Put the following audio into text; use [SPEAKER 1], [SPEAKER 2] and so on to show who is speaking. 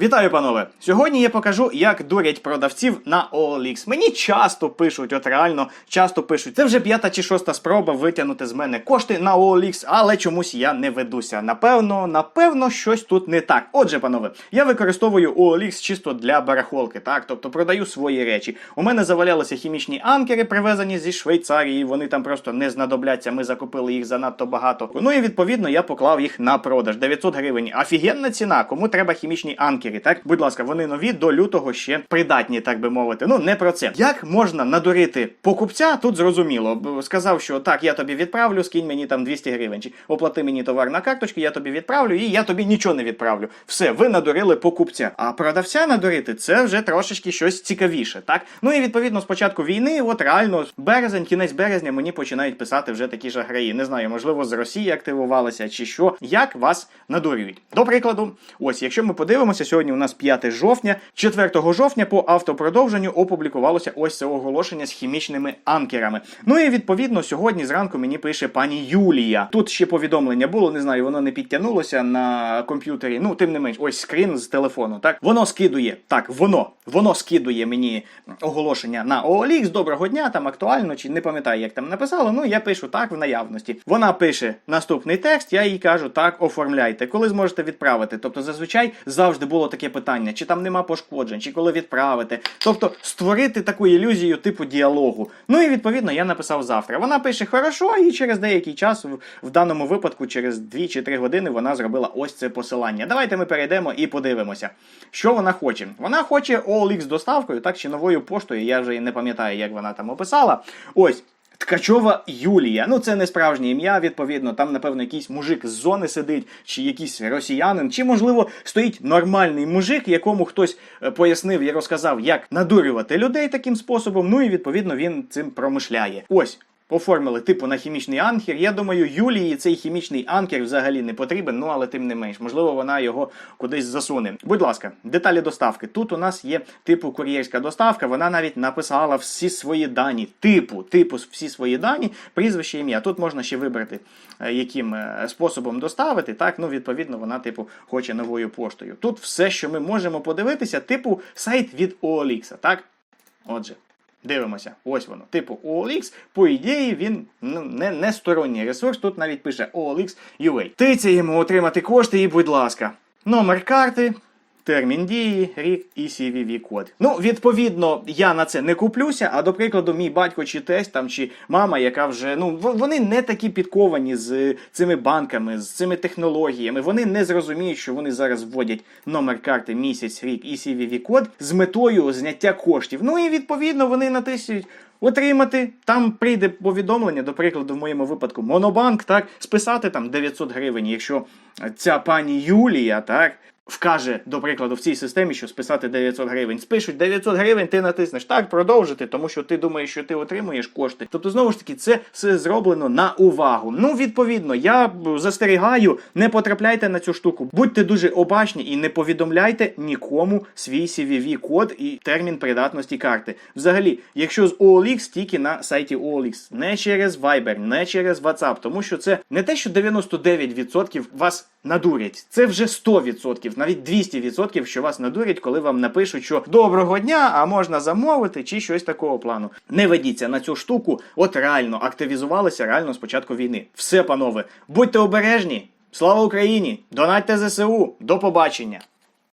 [SPEAKER 1] Вітаю, панове! Сьогодні я покажу, як дурять продавців на OLX. Мені часто пишуть, от реально часто пишуть. Це вже п'ята чи шоста спроба витягнути з мене кошти на OLX, але чомусь я не ведуся. Напевно, напевно, щось тут не так. Отже, панове, я використовую OLX чисто для барахолки, так, тобто продаю свої речі. У мене завалялися хімічні анкери, привезені зі Швейцарії. Вони там просто не знадобляться. Ми закупили їх занадто багато. Ну і відповідно я поклав їх на продаж. 900 гривень. Офігенна ціна. Кому треба хімічні анкери? Так, будь ласка, вони нові до лютого ще придатні, так би мовити. Ну не про це. Як можна надурити покупця? Тут зрозуміло. Сказав, що так, я тобі відправлю, скинь мені там 200 гривень. Чи оплати мені товар на карточки, я тобі відправлю, і я тобі нічого не відправлю. Все, ви надурили покупця. А продавця надурити це вже трошечки щось цікавіше, так? Ну і відповідно з початку війни, от реально березень, кінець березня мені починають писати вже такі ж аграї. Не знаю, можливо, з Росії активувалися чи що. Як вас надурюють? До прикладу, ось якщо ми подивимося, сьогодні у нас 5 жовтня, 4 жовтня по автопродовженню опублікувалося ось це оголошення з хімічними анкерами. Ну і відповідно сьогодні зранку мені пише пані Юлія. Тут ще повідомлення було, не знаю, воно не підтягнулося на комп'ютері. Ну, тим не менш, ось скрін з телефону. Так воно скидує. Так, воно воно скидує мені оголошення на OLX, доброго дня, там актуально, чи не пам'ятаю, як там написало. Ну я пишу так в наявності. Вона пише наступний текст, я їй кажу, так, оформляйте. Коли зможете відправити? Тобто, зазвичай завжди було таке питання, чи там нема пошкоджень, чи коли відправити. Тобто створити таку ілюзію типу діалогу. Ну і відповідно я написав завтра. Вона пише хорошо, і через деякий час, в, даному випадку, через 2 чи 3 години, вона зробила ось це посилання. Давайте ми перейдемо і подивимося, що вона хоче. Вона хоче OLX доставкою, так чи новою поштою. Я вже не пам'ятаю, як вона там описала. Ось. Ткачова Юлія. Ну, це не справжнє ім'я, відповідно. Там, напевно, якийсь мужик з зони сидить, чи якийсь росіянин, чи, можливо, стоїть нормальний мужик, якому хтось е, пояснив і розказав, як надурювати людей таким способом. Ну і відповідно він цим промишляє. Ось. Оформили типу на хімічний анкер. Я думаю, Юлії цей хімічний анкер взагалі не потрібен, ну але тим не менш, можливо, вона його кудись засуне. Будь ласка, деталі доставки. Тут у нас є типу кур'єрська доставка. Вона навіть написала всі свої дані, типу, типу, всі свої дані, прізвище ім'я. Тут можна ще вибрати, е, яким е, способом доставити. Так, ну відповідно, вона, типу, хоче новою поштою. Тут все, що ми можемо подивитися, типу сайт від OLX, так? Отже. Дивимося, ось воно. Типу OLX, по ідеї, він ну, не, не сторонній ресурс. Тут навіть пише OLX UA. Тицяємо отримати кошти і, будь ласка, номер карти. Термін дії, рік і cvv код. Ну, відповідно, я на це не куплюся. А до прикладу, мій батько чи тесть там чи мама, яка вже ну вони не такі підковані з цими банками, з цими технологіями. Вони не зрозуміють, що вони зараз вводять номер карти, місяць, рік і cvv код з метою зняття коштів. Ну і відповідно вони натисують. Отримати, там прийде повідомлення, до прикладу, в моєму випадку, Монобанк, так, списати там 900 гривень, якщо ця пані Юлія, так, вкаже, до прикладу, в цій системі, що списати 900 гривень. Спишуть 900 гривень, ти натиснеш так, продовжити, тому що ти думаєш, що ти отримуєш кошти. Тобто, знову ж таки, це все зроблено на увагу. Ну, відповідно, я застерігаю, не потрапляйте на цю штуку. Будьте дуже обачні і не повідомляйте нікому свій cvv код і термін придатності карти. Взагалі, якщо з OLX, тільки на сайті OLX, не через Viber, не через WhatsApp, тому що це не те, що 99% вас надурять, це вже 100%, навіть 200%, що вас надурять, коли вам напишуть, що доброго дня, а можна замовити, чи щось такого плану. Не ведіться на цю штуку, от реально активізувалися реально з початку війни. Все, панове, будьте обережні. Слава Україні! Донатьте ЗСУ! До побачення!